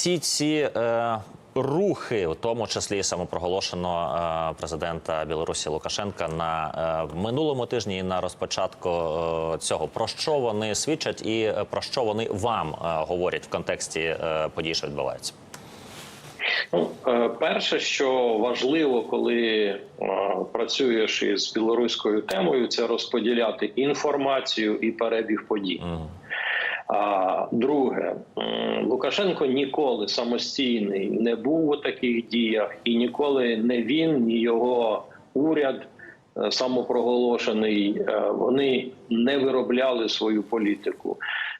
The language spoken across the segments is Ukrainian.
всі ці е, рухи, в тому числі і самопроголошеного е, президента Білорусі Лукашенка на е, минулому тижні і на розпочатку е, цього, про що вони свідчать і е, про що вони вам е, говорять в контексті е, подій, що відбуваються? Ну, е, перше, що важливо, коли е, працюєш із білоруською темою, це розподіляти інформацію і перебіг подій. А друге, Лукашенко ніколи самостійний не був у таких діях, і ніколи не він, ні його уряд е, самопроголошений. е, Вони не виробляли свою політику.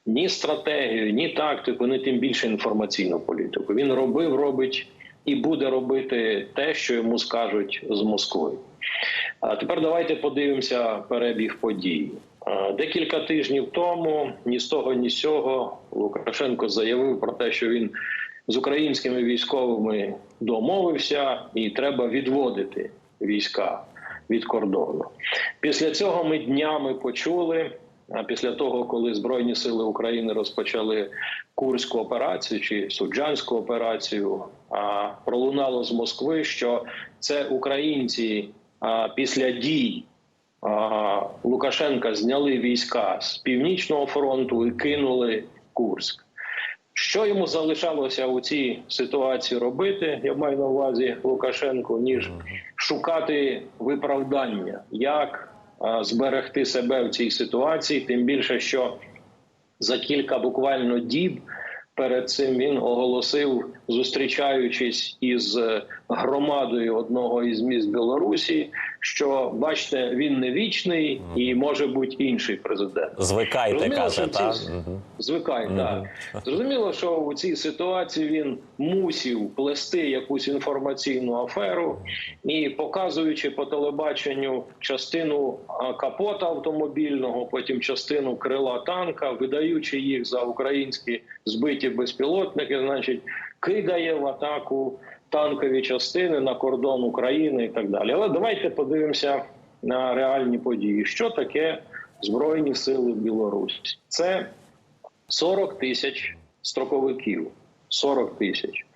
Ні стратегію, ні тактику, ні тим більше інформаційну політику. Він робив, робить і буде робити те, що йому скажуть з Москви. А тепер давайте подивимося перебіг подій. Е, Декілька тижнів тому ні з того, ні з цього Лукашенко заявив про те, що він з українськими військовими домовився, і треба відводити війська від кордону. Після цього ми днями почули. А після того, коли Збройні сили України розпочали Курську операцію чи Суджанську операцію, а пролунало з Москви, що це українці після дій Лукашенка зняли війська з північного фронту і кинули Курськ. Що йому залишалося у цій ситуації робити? Я маю на увазі Лукашенко, ніж шукати виправдання, як зберегти себе в цій ситуації, тим більше, що за кілька буквально діб перед цим він оголосив, зустрічаючись із громадою одного із міст Білорусі, що бачите, він не вічний і може бути інший президент. Звикайте, каже, та? Звикай, Мгм. так. Зрозуміло, що у цій ситуації він мусів плести якусь інформаційну аферу і показуючи по телебаченню частину капота автомобільного, потім частину крила танка, видаючи їх за українські збиті безпілотники, значить, кидає в атаку танкові частини на кордон України і так далі. Але давайте подивимося на реальні події. Що таке Збройні сили Білорусі? Це 40 тисяч строковиків. 40 тисяч.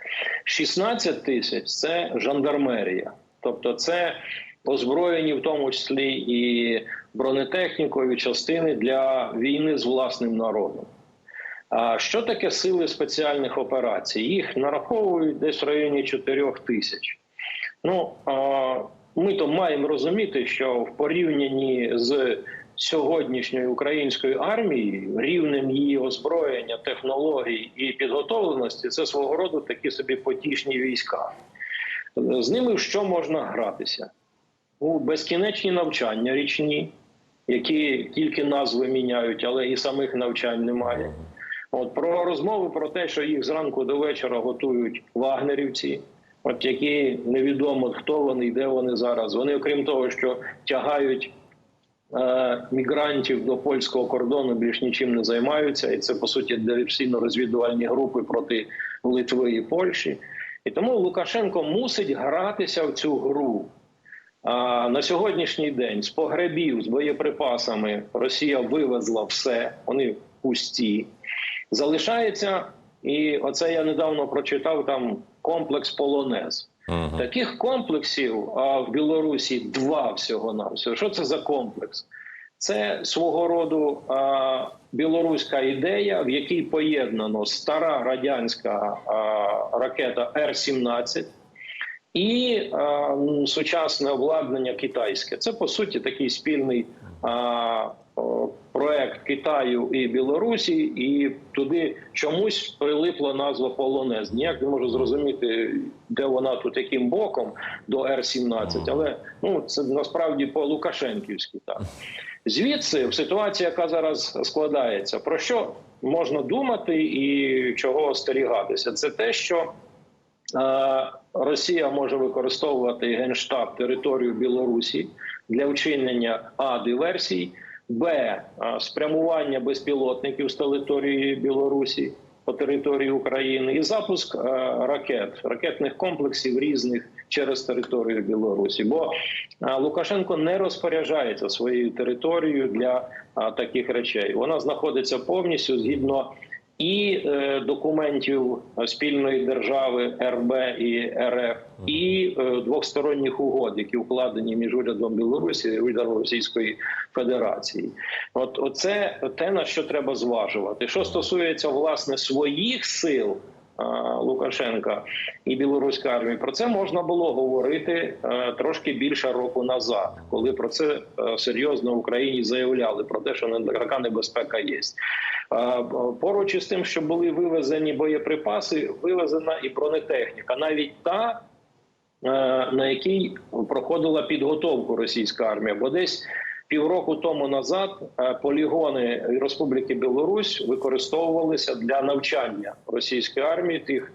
16 тисяч це жандармерія. Тобто це озброєні в тому числі і бронетехнікою частини для війни з власним народом. А що таке сили спеціальних операцій? Їх нараховують десь в районі 4 тисяч. Ну ми то маємо розуміти, що в порівнянні з сьогоднішньою українською армією, рівнем її озброєння, технологій і підготовленості, це свого роду такі собі потішні війська. З ними в що можна гратися? У безкінечні навчання річні, які тільки назви міняють, але і самих навчань немає. От про розмови про те, що їх зранку до вечора готують вагнерівці, от які невідомо хто вони і де вони зараз. Вони, окрім того, що тягають е, мігрантів до польського кордону, більш нічим не займаються, і це по суті диверсійно-розвідувальні групи проти Литви і Польщі. І тому Лукашенко мусить гратися в цю гру. А на сьогоднішній день з погребів з боєприпасами Росія вивезла все, вони пусті. Залишається, і оце я недавно прочитав там комплекс Полонез. Мгм. Таких комплексів а, в Білорусі два всього на всього. Що це за комплекс? Це свого роду а, білоруська ідея, в якій поєднано стара радянська а, ракета Р-17 і а, сучасне обладнання китайське. Це по суті такий спільний а, проект Китаю і Білорусі, і туди чомусь прилипла назва Полонез. Ніяк не можу зрозуміти, де вона тут яким боком до Р-17, але ну це насправді по Лукашенківськи так. Звідси в ситуації, яка зараз складається, про що можна думати і чого остерігатися, це те, що Е, Росія може використовувати генштаб територію Білорусі для вчинення а диверсій, б е, спрямування безпілотників з території Білорусі по території України і запуск е, ракет, ракетних комплексів різних через територію Білорусі. Бо е, Лукашенко не розпоряджається своєю територією для таких речей. Вона знаходиться повністю згідно і е, документів спільної держави РБ і РФ, і е, двосторонніх угод, які укладені між урядом Білорусі і урядом Російської Федерації. От це те на що треба зважувати. Що стосується власне своїх сил. А, Лукашенка і білоруської армії про це можна було говорити е, трошки більше року назад, коли про це е, серйозно в Україні заявляли про те, що така небезпека є. Е, Поруч із тим, що були вивезені боєприпаси, вивезена і бронетехніка, навіть та, е, на якій проходила підготовку російська армія, бо десь. Півроку тому назад е, полігони Республіки Білорусь використовувалися для навчання російської армії тих,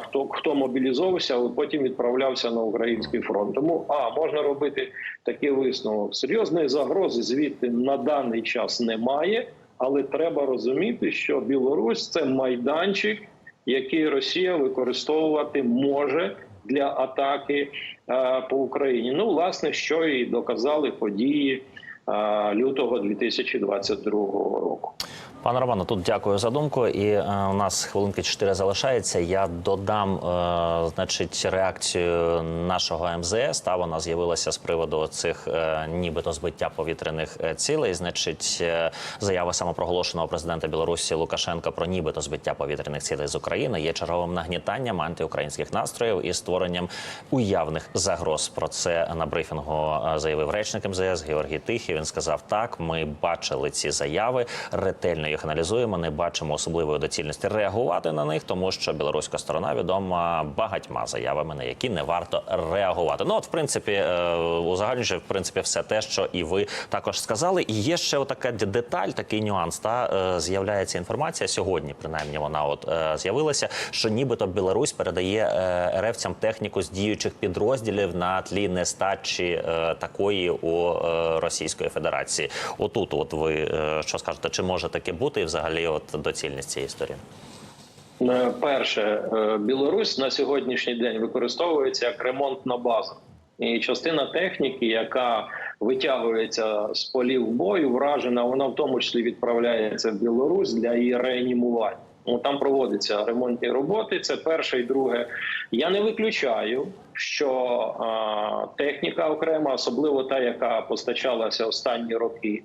хто хто мобілізовувався, а потім відправлявся на український фронт. Тому а можна робити такий висновок. Серйозної загрози звідти на даний час немає, але треба розуміти, що Білорусь це майданчик, який Росія використовувати може для атаки е, по Україні. Ну, власне, що і доказали події е, лютого 2022 року. Пане Романо, тут дякую за думку. І е, у нас хвилинки 4 залишається. Я додам, е, значить, реакцію нашого МЗС. Та вона з'явилася з приводу цих е, нібито збиття повітряних е, цілей. Значить, е, заява самопроголошеного президента Білорусі Лукашенка про нібито збиття повітряних цілей з України є черговим нагнітанням антиукраїнських настроїв і створенням уявних загроз. Про це на брифінгу е, заявив речник МЗС Георгій Тихий. Він сказав: так, ми бачили ці заяви, ретельно їх аналізуємо. Не бачимо особливої доцільності реагувати на них, тому що білоруська сторона відома багатьма заявами, на які не варто реагувати. Ну от, в принципі, е, узагальнюючи, в принципі, все те, що і ви також сказали. І є ще така деталь, такий нюанс. Та е, з'являється інформація сьогодні. Принаймні, вона от е, з'явилася, що нібито Білорусь передає РФцям техніку з діючих підрозділів на тлі нестачі такої у Російської Федерації. Отут, от ви що скажете, чи може таке бути і взагалі от доцільність цієї історії? Е, Перше, е, Білорусь на сьогоднішній день використовується як ремонтна база. І частина техніки, яка витягується з полів бою, вражена, вона в тому числі відправляється в Білорусь для її реанімування. Ну, там проводяться ремонтні роботи. Це перше і друге. Я не виключаю, що а, техніка окрема, особливо та, яка постачалася останні роки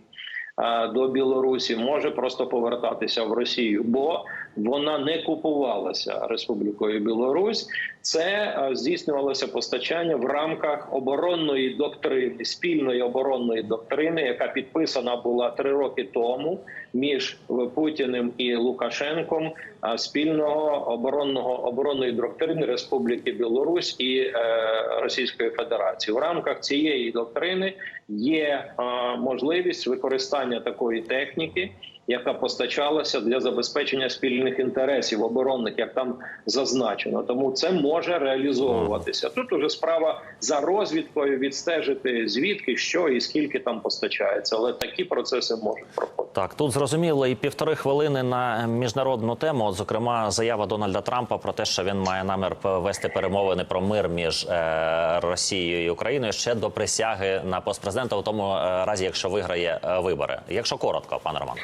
до Білорусі, може просто повертатися в Росію, бо вона не купувалася Республікою Білорусь. Це здійснювалося постачання в рамках оборонної доктрини, спільної оборонної доктрини, яка підписана була три роки тому між Путіним і Лукашенком спільного оборонного оборонної доктрини Республіки Білорусь і е, Російської Федерації. В рамках цієї доктрини є е, можливість використання такої техніки. Яка постачалася для забезпечення спільних інтересів оборонних, як там зазначено, тому це може реалізовуватися. Тут уже справа за розвідкою відстежити звідки, що і скільки там постачається, але такі процеси можуть проходити. Так, тут зрозуміло і півтори хвилини на міжнародну тему. Зокрема, заява Дональда Трампа про те, що він має намір вести перемовини про мир між е, Росією і Україною ще до присяги на пост президента, у тому е, разі, якщо виграє е, вибори. Якщо коротко, пане Роман.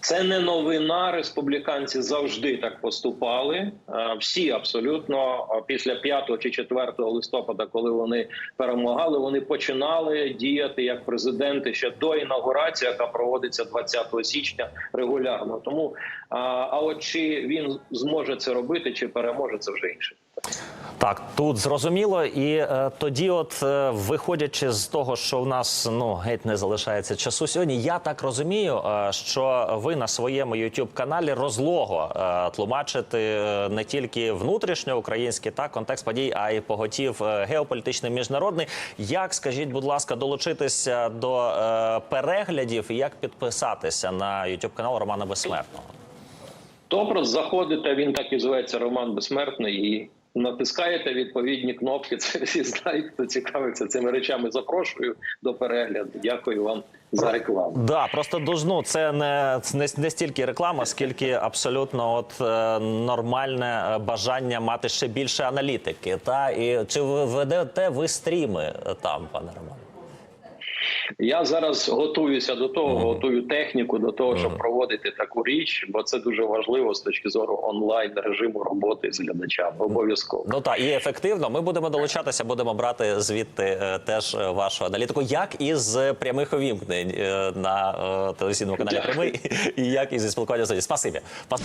Це не новина. Республіканці завжди так поступали. Е, Всі абсолютно е, після 5 чи 4 листопада, коли вони перемагали, вони починали діяти як президенти ще до інаугурації, яка проводиться 20 січня регулярно. Тому а, а от чи він зможе це робити, чи переможе, це вже інше. Так, тут зрозуміло, і е, тоді, от е, виходячи з того, що в нас ну геть не залишається часу сьогодні, я так розумію, е, що ви на своєму youtube каналі розлого е, тлумачите е, не тільки внутрішньоукраїнський та контекст подій, а й поготів е, геополітичний міжнародний. Як скажіть, будь ласка, долучитися до е, переглядів і як підписатися на youtube канал Романа Безсмертного? Добре, заходите, він так і зветься Роман Безсмертний і. Натискаєте відповідні кнопки. Це всі знають, хто цікавиться цими речами. Запрошую до перегляду. Дякую вам за рекламу. Да, просто дужну Це не, не, не стільки реклама, скільки абсолютно от е, нормальне е, бажання мати ще більше аналітики. Та і чи ви ведете ви стріми е, там, пане Романе? Я зараз готуюся до того, готую техніку до того, щоб проводити таку річ, бо це дуже важливо з точки зору онлайн режиму роботи з глядачами. Обов'язково. Ну так, і ефективно. Ми будемо долучатися, будемо брати звідти е, теж е, вашу аналітику, як із прямих увімкнень е, на телевізійному каналі. Прямий, і як із спілкування з Спасибі. Пас-